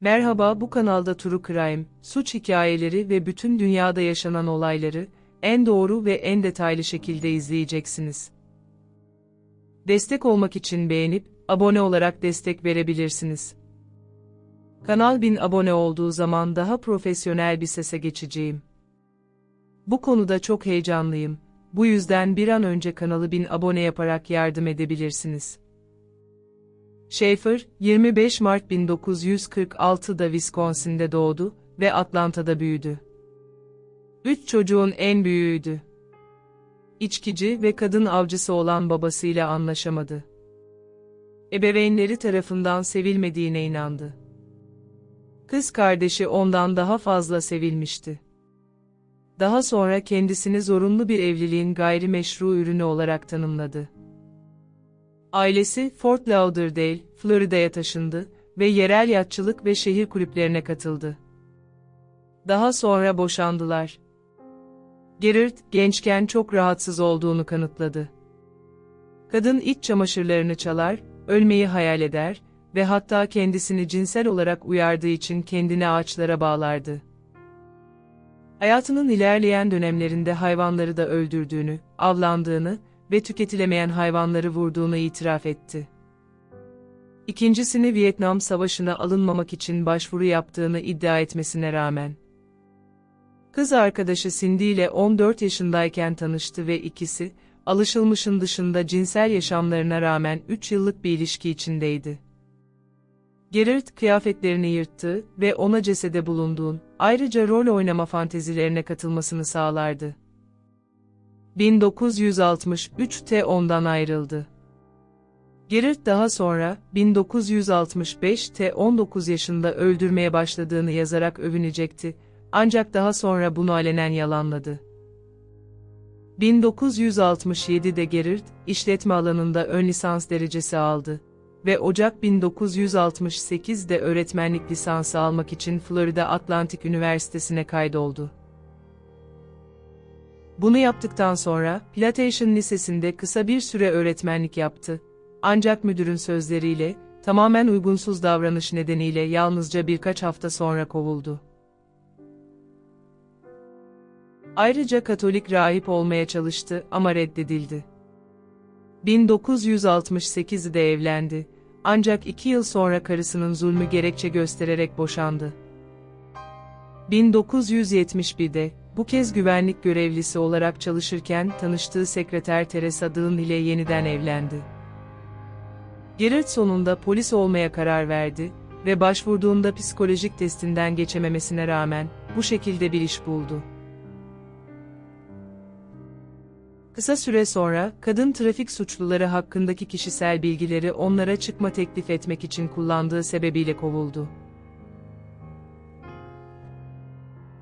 Merhaba bu kanalda True Crime, suç hikayeleri ve bütün dünyada yaşanan olayları en doğru ve en detaylı şekilde izleyeceksiniz. Destek olmak için beğenip abone olarak destek verebilirsiniz. Kanal 1000 abone olduğu zaman daha profesyonel bir sese geçeceğim. Bu konuda çok heyecanlıyım. Bu yüzden bir an önce kanalı 1000 abone yaparak yardım edebilirsiniz. Schaefer, 25 Mart 1946'da Wisconsin'de doğdu ve Atlanta'da büyüdü. Üç çocuğun en büyüğüydü. İçkici ve kadın avcısı olan babasıyla anlaşamadı. Ebeveynleri tarafından sevilmediğine inandı. Kız kardeşi ondan daha fazla sevilmişti. Daha sonra kendisini zorunlu bir evliliğin gayrimeşru ürünü olarak tanımladı. Ailesi Fort Lauderdale, Florida'ya taşındı ve yerel yatçılık ve şehir kulüplerine katıldı. Daha sonra boşandılar. Gerard, gençken çok rahatsız olduğunu kanıtladı. Kadın iç çamaşırlarını çalar, ölmeyi hayal eder ve hatta kendisini cinsel olarak uyardığı için kendini ağaçlara bağlardı. Hayatının ilerleyen dönemlerinde hayvanları da öldürdüğünü, avlandığını ve tüketilemeyen hayvanları vurduğunu itiraf etti. İkincisini Vietnam Savaşı'na alınmamak için başvuru yaptığını iddia etmesine rağmen. Kız arkadaşı Cindy ile 14 yaşındayken tanıştı ve ikisi, alışılmışın dışında cinsel yaşamlarına rağmen 3 yıllık bir ilişki içindeydi. Gerard kıyafetlerini yırttı ve ona cesede bulunduğun, ayrıca rol oynama fantezilerine katılmasını sağlardı. 1963'te ondan ayrıldı. Gerard daha sonra, 1965'te 19 yaşında öldürmeye başladığını yazarak övünecekti, ancak daha sonra bunu alenen yalanladı. 1967'de Gerard, işletme alanında ön lisans derecesi aldı ve Ocak 1968'de öğretmenlik lisansı almak için Florida Atlantic Üniversitesi'ne kaydoldu. Bunu yaptıktan sonra, Plantation Lisesi'nde kısa bir süre öğretmenlik yaptı. Ancak müdürün sözleriyle, tamamen uygunsuz davranış nedeniyle yalnızca birkaç hafta sonra kovuldu. Ayrıca Katolik rahip olmaya çalıştı ama reddedildi. 1968'de evlendi, ancak iki yıl sonra karısının zulmü gerekçe göstererek boşandı. 1971'de, bu kez güvenlik görevlisi olarak çalışırken tanıştığı sekreter Teresa Dığın ile yeniden evlendi. Gerard sonunda polis olmaya karar verdi ve başvurduğunda psikolojik testinden geçememesine rağmen bu şekilde bir iş buldu. Kısa süre sonra, kadın trafik suçluları hakkındaki kişisel bilgileri onlara çıkma teklif etmek için kullandığı sebebiyle kovuldu.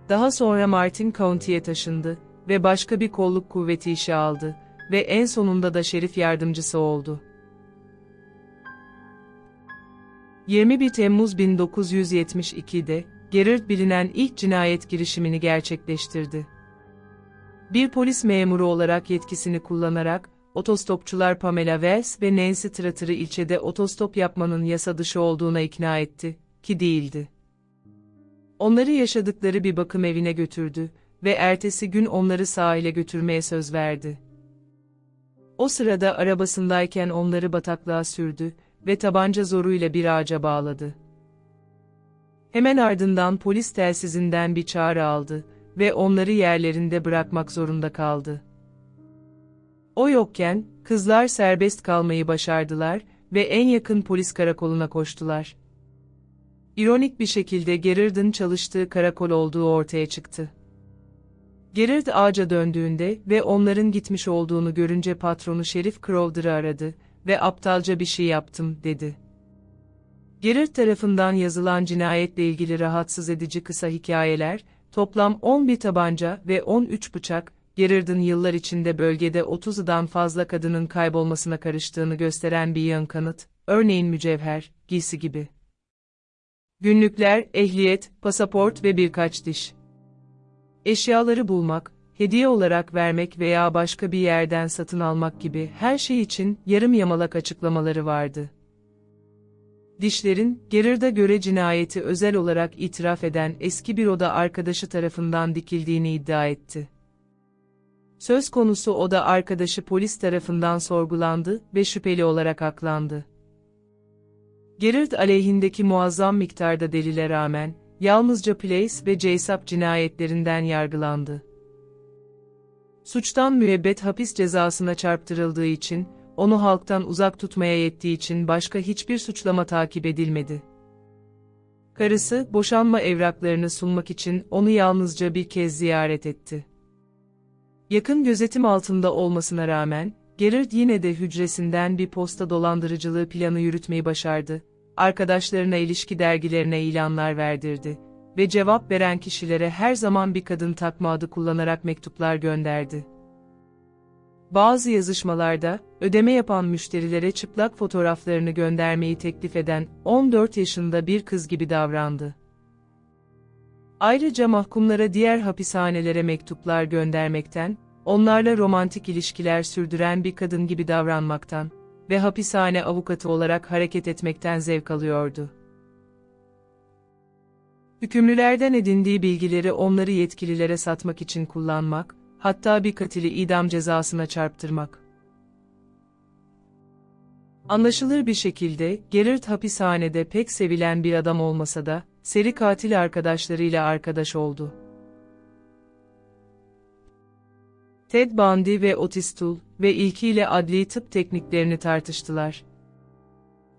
Daha sonra Martin County'ye taşındı ve başka bir kolluk kuvveti işe aldı ve en sonunda da şerif yardımcısı oldu. 21 Temmuz 1972'de Gerard bilinen ilk cinayet girişimini gerçekleştirdi. Bir polis memuru olarak yetkisini kullanarak, otostopçular Pamela Wells ve Nancy Tratter'ı ilçede otostop yapmanın yasa dışı olduğuna ikna etti, ki değildi. Onları yaşadıkları bir bakım evine götürdü ve ertesi gün onları sahile götürmeye söz verdi. O sırada arabasındayken onları bataklığa sürdü ve tabanca zoruyla bir ağaca bağladı. Hemen ardından polis telsizinden bir çağrı aldı ve onları yerlerinde bırakmak zorunda kaldı. O yokken, kızlar serbest kalmayı başardılar ve en yakın polis karakoluna koştular. İronik bir şekilde Gerard'ın çalıştığı karakol olduğu ortaya çıktı. Gerard ağaca döndüğünde ve onların gitmiş olduğunu görünce patronu Şerif Crowder'ı aradı ve aptalca bir şey yaptım, dedi. Gerard tarafından yazılan cinayetle ilgili rahatsız edici kısa hikayeler, toplam 11 tabanca ve 13 bıçak, Gerard'ın yıllar içinde bölgede 30'dan fazla kadının kaybolmasına karıştığını gösteren bir yan kanıt, örneğin mücevher, giysi gibi. Günlükler, ehliyet, pasaport ve birkaç diş. Eşyaları bulmak, hediye olarak vermek veya başka bir yerden satın almak gibi her şey için yarım yamalak açıklamaları vardı. Dişler'in, Gerard'a göre cinayeti özel olarak itiraf eden eski bir oda arkadaşı tarafından dikildiğini iddia etti. Söz konusu oda arkadaşı polis tarafından sorgulandı ve şüpheli olarak aklandı. Gerard aleyhindeki muazzam miktarda delile rağmen, yalnızca Place ve Jaysap cinayetlerinden yargılandı. Suçtan müebbet hapis cezasına çarptırıldığı için, onu halktan uzak tutmaya yettiği için başka hiçbir suçlama takip edilmedi. Karısı, boşanma evraklarını sunmak için onu yalnızca bir kez ziyaret etti. Yakın gözetim altında olmasına rağmen, Gerard yine de hücresinden bir posta dolandırıcılığı planı yürütmeyi başardı. Arkadaşlarına ilişki dergilerine ilanlar verdirdi ve cevap veren kişilere her zaman bir kadın takma adı kullanarak mektuplar gönderdi. Bazı yazışmalarda, ödeme yapan müşterilere çıplak fotoğraflarını göndermeyi teklif eden 14 yaşında bir kız gibi davrandı. Ayrıca mahkumlara diğer hapishanelere mektuplar göndermekten, onlarla romantik ilişkiler sürdüren bir kadın gibi davranmaktan ve hapishane avukatı olarak hareket etmekten zevk alıyordu. Hükümlülerden edindiği bilgileri onları yetkililere satmak için kullanmak, hatta bir katili idam cezasına çarptırmak. Anlaşılır bir şekilde, Gerard hapishanede pek sevilen bir adam olmasa da, seri katil arkadaşlarıyla arkadaş oldu. Ted Bundy ve Otis Toole ve ilkiyle adli tıp tekniklerini tartıştılar.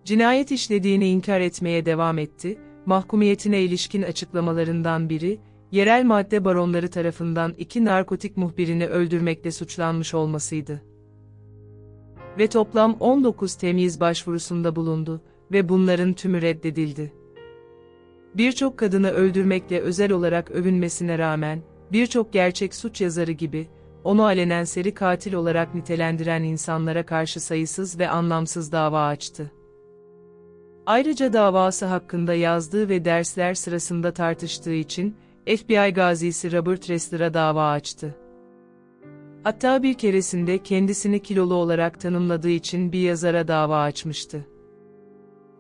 Cinayet işlediğini inkar etmeye devam etti, mahkumiyetine ilişkin açıklamalarından biri, yerel madde baronları tarafından iki narkotik muhbirini öldürmekle suçlanmış olmasıydı. Ve toplam 19 temyiz başvurusunda bulundu ve bunların tümü reddedildi. Birçok kadını öldürmekle özel olarak övünmesine rağmen, birçok gerçek suç yazarı gibi, onu alenen seri katil olarak nitelendiren insanlara karşı sayısız ve anlamsız dava açtı. Ayrıca davası hakkında yazdığı ve dersler sırasında tartıştığı için, FBI gazisi Robert Ressler'a dava açtı. Hatta bir keresinde kendisini kilolu olarak tanımladığı için bir yazara dava açmıştı.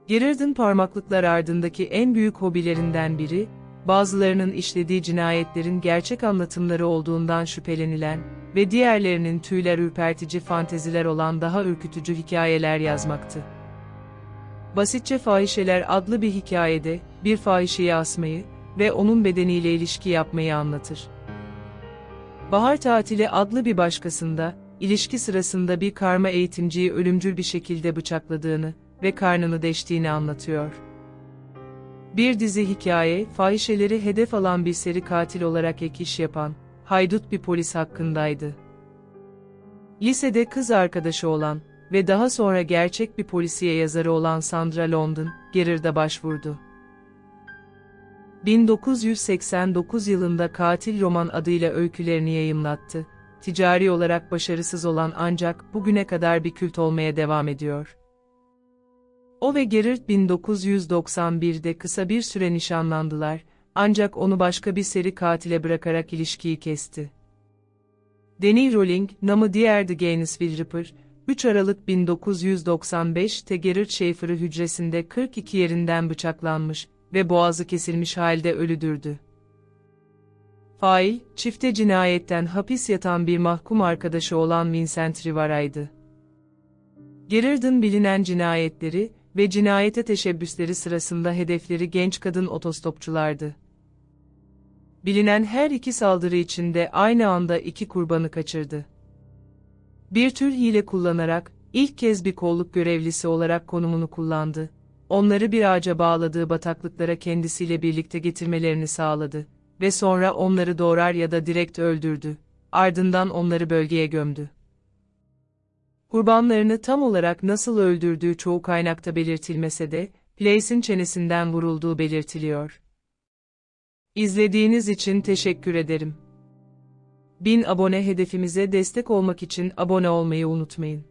Gerard'ın parmaklıklar ardındaki en büyük hobilerinden biri, bazılarının işlediği cinayetlerin gerçek anlatımları olduğundan şüphelenilen ve diğerlerinin tüyler ürpertici fanteziler olan daha ürkütücü hikayeler yazmaktı. Basitçe Fahişeler adlı bir hikayede, bir fahişeyi asmayı, ve onun bedeniyle ilişki yapmayı anlatır. Bahar Tatili adlı bir başkasında, ilişki sırasında bir karma eğitimciyi ölümcül bir şekilde bıçakladığını ve karnını deştiğini anlatıyor. Bir dizi hikaye, fahişeleri hedef alan bir seri katil olarak ek iş yapan, haydut bir polis hakkındaydı. Lisede kız arkadaşı olan ve daha sonra gerçek bir polisiye yazarı olan Sandra London, Gerard'a başvurdu. 1989 yılında Katil Roman adıyla öykülerini yayımlattı. Ticari olarak başarısız olan ancak bugüne kadar bir kült olmaya devam ediyor. O ve Gerard 1991'de kısa bir süre nişanlandılar, ancak onu başka bir seri katile bırakarak ilişkiyi kesti. Danny Rowling, namı diğer The Gainesville Ripper, 3 Aralık 1995'te Gerard Schaefer'ı hücresinde 42 yerinden bıçaklanmış, ve boğazı kesilmiş halde ölüdürdü. Fail, çifte cinayetten hapis yatan bir mahkum arkadaşı olan Vincent Rivara'ydı. Gerard'ın bilinen cinayetleri ve cinayete teşebbüsleri sırasında hedefleri genç kadın otostopçulardı. Bilinen her iki saldırı içinde aynı anda iki kurbanı kaçırdı. Bir tür hile kullanarak, ilk kez bir kolluk görevlisi olarak konumunu kullandı onları bir ağaca bağladığı bataklıklara kendisiyle birlikte getirmelerini sağladı ve sonra onları doğrar ya da direkt öldürdü. Ardından onları bölgeye gömdü. Kurbanlarını tam olarak nasıl öldürdüğü çoğu kaynakta belirtilmese de, Place'in çenesinden vurulduğu belirtiliyor. İzlediğiniz için teşekkür ederim. 1000 abone hedefimize destek olmak için abone olmayı unutmayın.